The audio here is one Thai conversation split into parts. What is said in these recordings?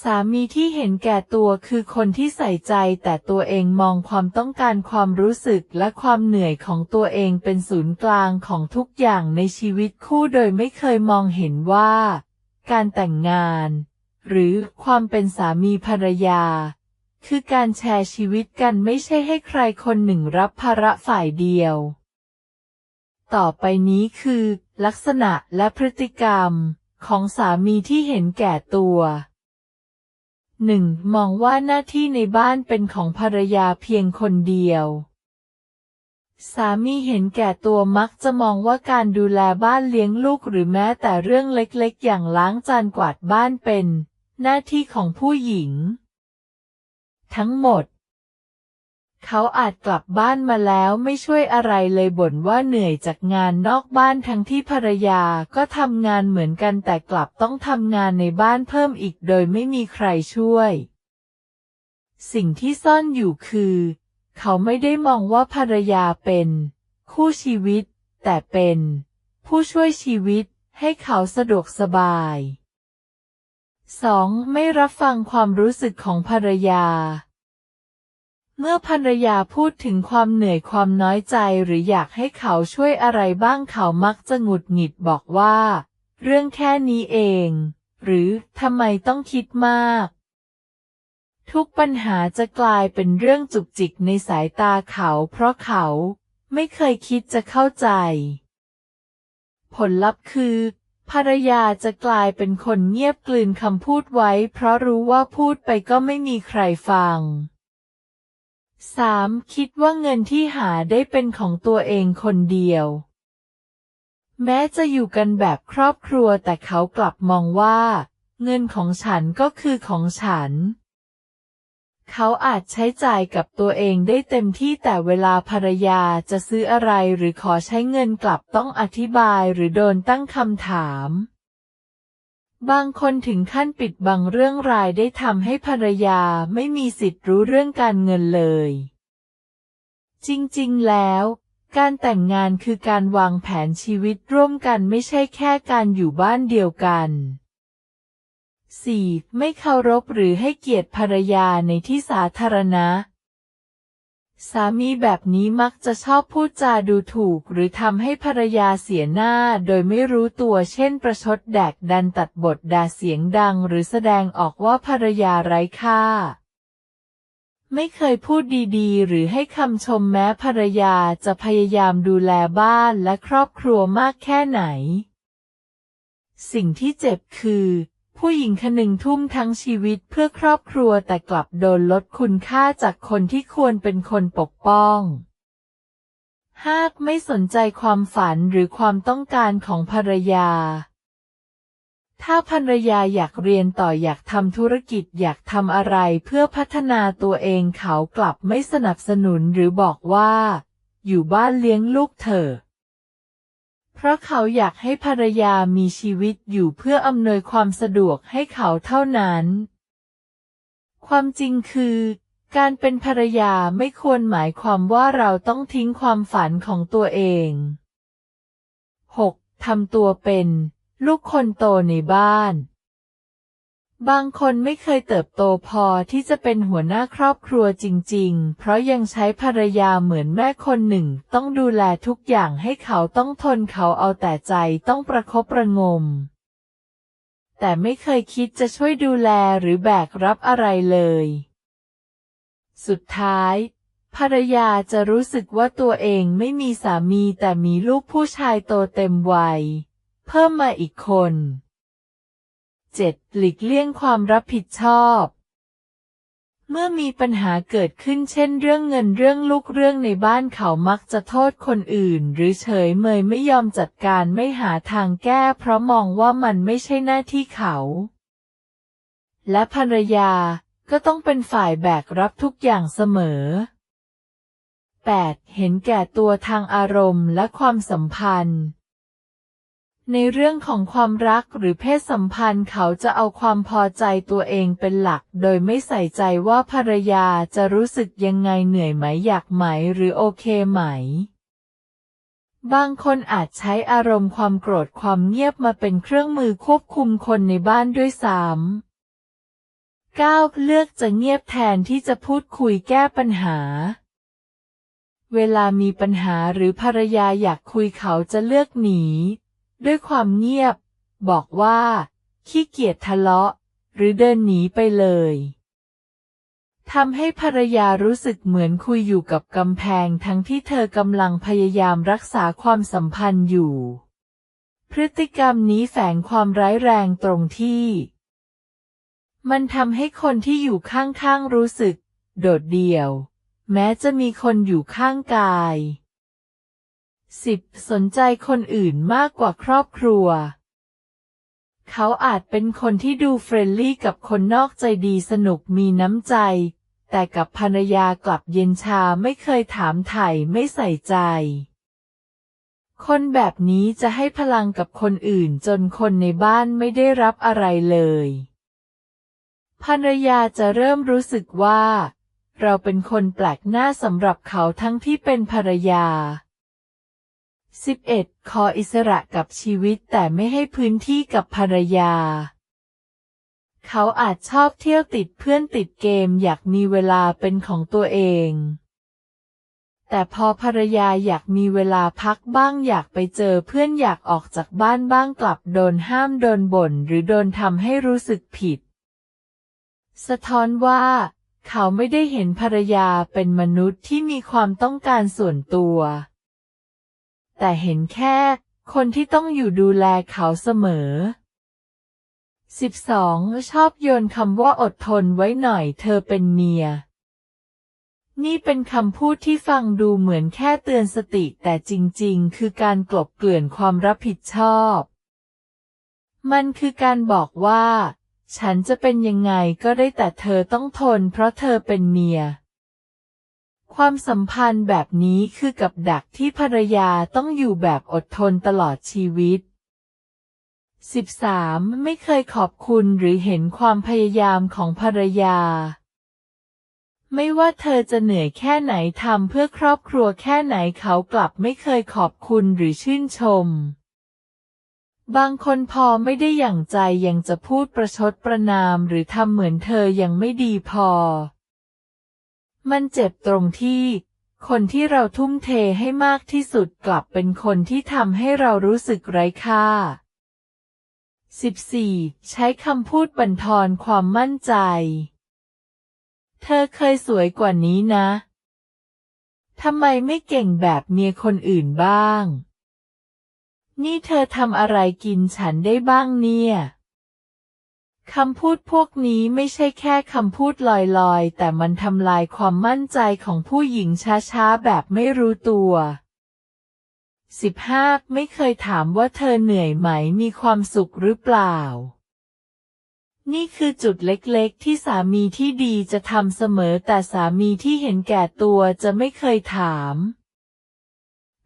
สามีที่เห็นแก่ตัวคือคนที่ใส่ใจแต่ตัวเองมองความต้องการความรู้สึกและความเหนื่อยของตัวเองเป็นศูนย์กลางของทุกอย่างในชีวิตคู่โดยไม่เคยมองเห็นว่า การแต่งงาน หรือความเป็นสามีภรรยา คือการแชร์ชีวิตกันไม่ใช่ให้ใครคนหนึ่งรับภาระฝ่ายเดียว ต่อไปนี้คือ ลักษณะและพฤติกรรม ของสามีที่เห็นแก่ตัว หนึ่งมองว่าหน้าที่ในบ้านเป็นของภรรยาเพียงคนเดียว สามีเห็นแก่ตัวมักจะมองว่าการดูแลบ้านเลี้ยงลูกหรือแม้แต่เรื่องเล็กๆ อย่างล้างจานกวาดบ้านเป็น หน้าที่ของผู้หญิง ทั้งหมด เขาอาจกลับบ้านมาแล้วไม่ช่วยอะไรเลยบ่นว่าเหนื่อยจากงานนอกบ้านทั้งที่ภรรยาก็ทำงานเหมือนกันแต่กลับต้องทำงานในบ้านเพิ่มอีกโดยไม่มีใครช่วย สิ่งที่ซ่อนอยู่คือ เขาไม่ได้มองว่าภรรยาเป็น คู่ชีวิต แต่เป็น ผู้ช่วยชีวิตให้เขาสะดวกสบาย 2. ไม่รับฟังความรู้สึกของภรรยา เมื่อภรรยาพูดถึงความเหนื่อยความน้อยใจหรืออยากให้เขาช่วยอะไรบ้างเขามักจะหงุดหงิดบอกว่า เรื่องแค่นี้เอง หรือทำไมต้องคิดมาก ทุกปัญหาจะกลายเป็นเรื่องจุกจิกในสายตาเขา เพราะเขาไม่เคยคิดจะเข้าใจ ผลลัพธ์คือ ภรรยาจะกลายเป็นคนเงียบกลืนคำพูดไว้ เพราะรู้ว่าพูดไปก็ไม่มีใครฟัง 3. คิดว่าเงินที่หาได้เป็นของตัวเองคนเดียว แม้จะอยู่กันแบบครอบครัวแต่เขากลับมองว่า เงินของฉันก็คือของฉัน เขาอาจใช้จ่ายกับตัวเองได้เต็มที่แต่เวลาภรรยาจะซื้ออะไรหรือขอใช้เงินกลับต้องอธิบายหรือโดนตั้งคำถาม บางคนถึงขั้นปิดบังเรื่องรายได้ทำให้ภรรยาไม่มีสิทธิ์รู้เรื่องการเงินเลย จริงๆ แล้ว การแต่งงานคือการวางแผนชีวิตร่วมกันไม่ใช่แค่การอยู่บ้านเดียวกัน 4. ไม่เคารพหรือให้เกียรติภรรยาในที่สาธารณะ สามีแบบนี้มักจะชอบพูดจาดูถูก หรือทำให้ภรรยาเสียหน้าโดยไม่รู้ตัวเช่นประชดแดกดันตัดบทด่าเสียงดัง หรือแสดงออกว่าภรรยาไร้ค่า ไม่เคยพูดดีๆ หรือให้คำชมแม้ภรรยาจะพยายามดูแลบ้านและครอบครัวมากแค่ไหน สิ่งที่เจ็บคือ ผู้หญิงคนหนึ่งทุ่มทั้งชีวิตเพื่อครอบครัวแต่กลับโดนลดคุณค่าจากคนที่ควรเป็นคนปกป้อง หากไม่สนใจความฝันหรือความต้องการของภรรยา ถ้าภรรยาอยากเรียนต่ออยากทำธุรกิจอยากทำอะไรเพื่อพัฒนาตัวเองเขากลับไม่สนับสนุนหรือบอกว่า อยู่บ้านเลี้ยงลูกเถอะ เพราะเขาอยากให้ภรรยามีชีวิตอยู่เพื่ออำนวยความสะดวกให้เขาเท่านั้น ความจริงคือ การเป็นภรรยาไม่ควรหมายความว่าเราต้องทิ้งความฝันของตัวเอง 6. ทำตัวเป็น ลูกคนโตในบ้าน บางคนไม่เคยเติบโตพอที่จะเป็นหัวหน้าครอบครัวจริง ๆ เพราะยังใช้ภรรยาเหมือนแม่คนหนึ่ง ต้องดูแลทุกอย่างให้เขาต้องทนเขาเอาแต่ใจต้องประคบประงม แต่ไม่เคยคิดจะช่วยดูแลหรือแบกรับอะไรเลย สุดท้าย ภรรยาจะรู้สึกว่าตัวเองไม่มีสามีแต่มีลูกผู้ชายโตเต็มวัย เพิ่มมาอีกคน 7. หลีกเลี่ยงความรับผิดชอบ เมื่อมีปัญหาเกิดขึ้นเช่นเรื่องเงินเรื่องลูกเรื่องในบ้านเขามักจะโทษคนอื่น หรือเฉยเมยไม่ยอมจัดการไม่หาทางแก้ เพราะมองว่ามันไม่ใช่หน้าที่เขา และภรรยาก็ต้องเป็นฝ่ายแบกรับทุกอย่างเสมอ 8. เห็นแก่ตัวทางอารมณ์และความสัมพันธ์ ในเรื่องของความรักหรือเพศสัมพันธ์เขาจะเอาความพอใจตัวเองเป็นหลัก โดยไม่ใส่ใจว่าภรรยาจะรู้สึกยังไงเหนื่อยไหมอยากไหมหรือโอเคไหม บางคนอาจใช้อารมณ์ความโกรธความเงียบมาเป็นเครื่องมือควบคุมคนในบ้านด้วยซ้ำ 9. เลือกจะเงียบแทนที่จะพูดคุยแก้ปัญหาเวลามีปัญหาหรือภรรยาอยากคุยเขาจะเลือกหนี ด้วยความเงียบ บอกว่า ขี้เกียจทะเลาะ หรือเดินหนีไปเลยทำให้ภรรยารู้สึกเหมือนคุยอยู่กับกำแพงทั้งที่เธอกำลังพยายามรักษาความสัมพันธ์อยู่ พฤติกรรมนี้แฝงความร้ายแรงตรงที่ มันทำให้คนที่อยู่ข้างๆรู้สึก โดดเดี่ยว แม้จะมีคนอยู่ข้างกาย 10. สนใจคนอื่นมากกว่าครอบครัว เขาอาจเป็นคนที่ดูเฟรนลี่กับคนนอกใจดีสนุกมีน้ำใจ แต่กับภรรยากลับเย็นชาไม่เคยถามไถ่ไม่ใส่ใจ คนแบบนี้จะให้พลังกับคนอื่นจนคนในบ้านไม่ได้รับอะไรเลย ภรรยาจะเริ่มรู้สึกว่า เราเป็นคนแปลกหน้าสำหรับเขาทั้งที่เป็นภรรยา 11. ขออิสระกับชีวิตแต่ไม่ให้พื้นที่กับภรรยา เขาอาจชอบเที่ยวติดเพื่อนติดเกมอยากมีเวลาเป็นของตัวเอง แต่พอภรรยาอยากมีเวลาพักบ้างอยากไปเจอเพื่อนอยากออกจากบ้านบ้างกลับโดนห้ามโดนบ่นหรือโดนทำให้รู้สึกผิด สะท้อนว่า เขาไม่ได้เห็นภรรยาเป็นมนุษย์ที่มีความต้องการส่วนตัว แต่เห็นแค่ คนที่ต้องอยู่ดูแลเขาเสมอ 12. ชอบโยนคำว่าอดทนไว้หน่อยเธอเป็นเมีย นี่เป็นคำพูดที่ฟังดูเหมือนแค่เตือนสติแต่จริงๆ คือการกลบเกลื่อนความรับผิดชอบ มันคือการบอกว่า ฉันจะเป็นยังไงก็ได้แต่เธอต้องทนเพราะเธอเป็นเมีย ความสัมพันธ์แบบนี้คือกับดักที่ภรรยาต้องอยู่แบบอดทนตลอดชีวิต 13. ไม่เคยขอบคุณหรือเห็นความพยายามของภรรยา ไม่ว่าเธอจะเหนื่อยแค่ไหนทำเพื่อครอบครัวแค่ไหนเขากลับไม่เคยขอบคุณหรือชื่นชม บางคนพอไม่ได้อย่างใจยังจะพูดประชดประนามหรือทำเหมือนเธอยังไม่ดีพอ มันเจ็บตรงที่ คนที่เราทุ่มเทให้มากที่สุดกลับเป็นคนที่ทำให้เรารู้สึกไร้ค่า 14. ใช้คำพูดบั่นทอนความมั่นใจ เธอเคยสวยกว่านี้นะ ทำไมไม่เก่งแบบเมียคนอื่นบ้าง นี่เธอทำอะไรกินฉันได้บ้างเนี่ย คำพูดพวกนี้ไม่ใช่แค่คำพูดลอยๆ แต่มันทำลายความมั่นใจของผู้หญิงช้าๆ แบบไม่รู้ตัว 15. ไม่เคยถามว่าเธอเหนื่อยไหมมีความสุขหรือเปล่า นี่คือจุดเล็กๆ ที่สามีที่ดีจะทำเสมอแต่สามีที่เห็นแก่ตัวจะไม่เคยถาม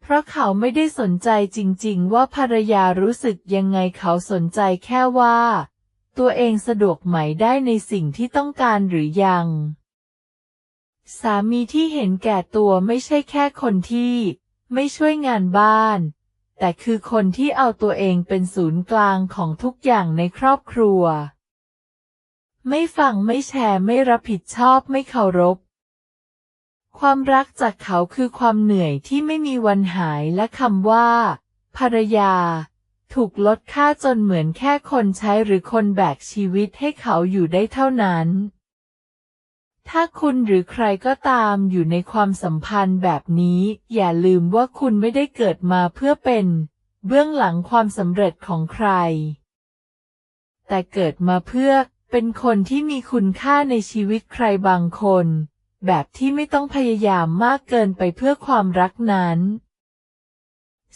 เพราะเขาไม่ได้สนใจจริงๆ ว่าภรรยารู้สึกยังไงเขาสนใจแค่ว่า ตัวเองสะดวกไหมได้ในสิ่งที่ต้องการหรือยัง สามีที่เห็นแก่ตัวไม่ใช่แค่คนที่ ไม่ช่วยงานบ้าน แต่คือคนที่เอาตัวเองเป็นศูนย์กลางของทุกอย่างในครอบครัว ไม่ฟังไม่แชร์ไม่รับผิดชอบไม่เคารพความรักจากเขาคือความเหนื่อยที่ไม่มีวันหายและคำว่า ภรรยา ถูกลดค่าจนเหมือนแค่คนใช้หรือคนแบกชีวิตให้เขาอยู่ได้เท่านั้น ถ้าคุณหรือใครก็ตามอยู่ในความสัมพันธ์แบบนี้ อย่าลืมว่าคุณไม่ได้เกิดมาเพื่อเป็น เบื้องหลังความสำเร็จของใคร แต่เกิดมาเพื่อเป็นคนที่มีคุณค่าในชีวิตใครบางคน แบบที่ไม่ต้องพยายามมากเกินไปเพื่อความรักนั้น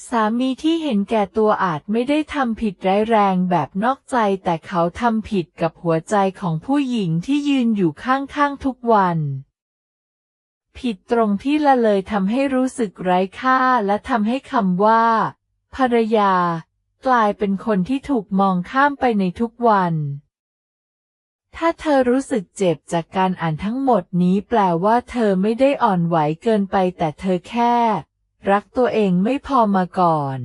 สามีที่เห็นแก่ตัวอาจไม่ได้ทำผิดร้ายแรงแบบนอกใจ แต่เขาทำผิดกับหัวใจของผู้หญิงที่ยืนอยู่ข้างๆทุกวัน ผิดตรงที่ละเลยทำให้รู้สึกไร้ค่าและทำให้คำว่า ภรรยา กลายเป็นคนที่ถูกมองข้ามไปในทุกวัน ถ้าเธอรู้สึกเจ็บจากการอ่านทั้งหมดนี้แปลว่าเธอไม่ได้อ่อนไหวเกินไปแต่เธอแค่ รักตัวเองไม่พอมาก่อน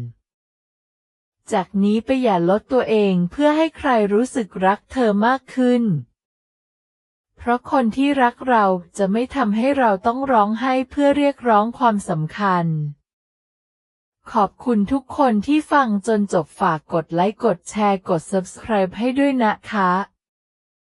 จากนี้ไปอย่าลดตัวเองเพื่อให้ใครรู้สึกรักเธอมากขึ้น เพราะคนที่รักเราจะไม่ทำให้เราต้องร้องไห้เพื่อเรียกร้องความสำคัญ ขอบคุณทุกคนที่ฟังจนจบฝากกดไลค์กดแชร์กด subscribe ให้ด้วยนะคะ